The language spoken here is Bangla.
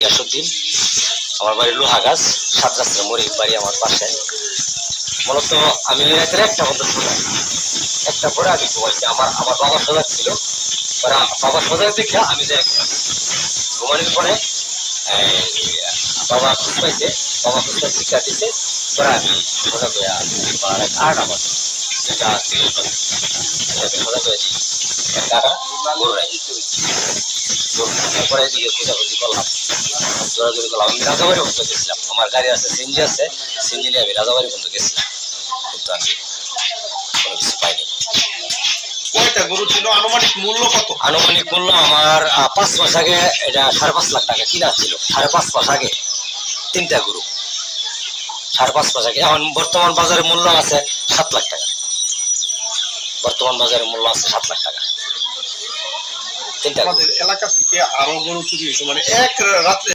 ইয়াসুদ্দিন আমার বাড়ি লোহাগাছ সাত রাস্তার মোড়ে বাড়ি আমার পাশে। মূলত আমি রাতের একটা মতো ঘুমাই একটা পরে আমি ঘুমাইছি। আমার আমার বাবা সজাগ ছিল। বাবা সজাগ দেখে আমি যাই ঘুমানোর পরে বাবা খুশ পাইছে বাবা খুশ পাইছে দিছে। পরে আমি সজাগ হয়ে আট আমার যেটা ছিল সেটাকে সজাগ হয়ে দিই কাটা গরু রাখি তারপরে এদিকে খোঁজাখুঁজি করলাম। জোরাজোরি করলাম। আমি রাজাবাড়ি পর্যন্ত গেছিলাম। আমার গাড়ি আছে সিনজি আছে। সিনজি নিয়ে আমি রাজাবাড়ি পর্যন্ত গেছিলাম। কিন্তু আমি কোনো কিছু পাইনি। কয়টা গরু ছিল? আনুমানিক মূল্য কত? আনুমানিক মূল্য আমার পাঁচ মাস আগে এটা সাড়ে পাঁচ লাখ টাকা কিনা ছিল। সাড়ে পাঁচ মাস আগে তিনটা গরু। সাড়ে পাঁচ মাস আগে। এখন বর্তমান বাজারে মূল্য আছে সাত লাখ টাকা। বর্তমান বাজারে মূল্য আছে সাত লাখ টাকা। এলাকা থেকে আরও গরু চুরি হয়েছে মানে এক রাত্রে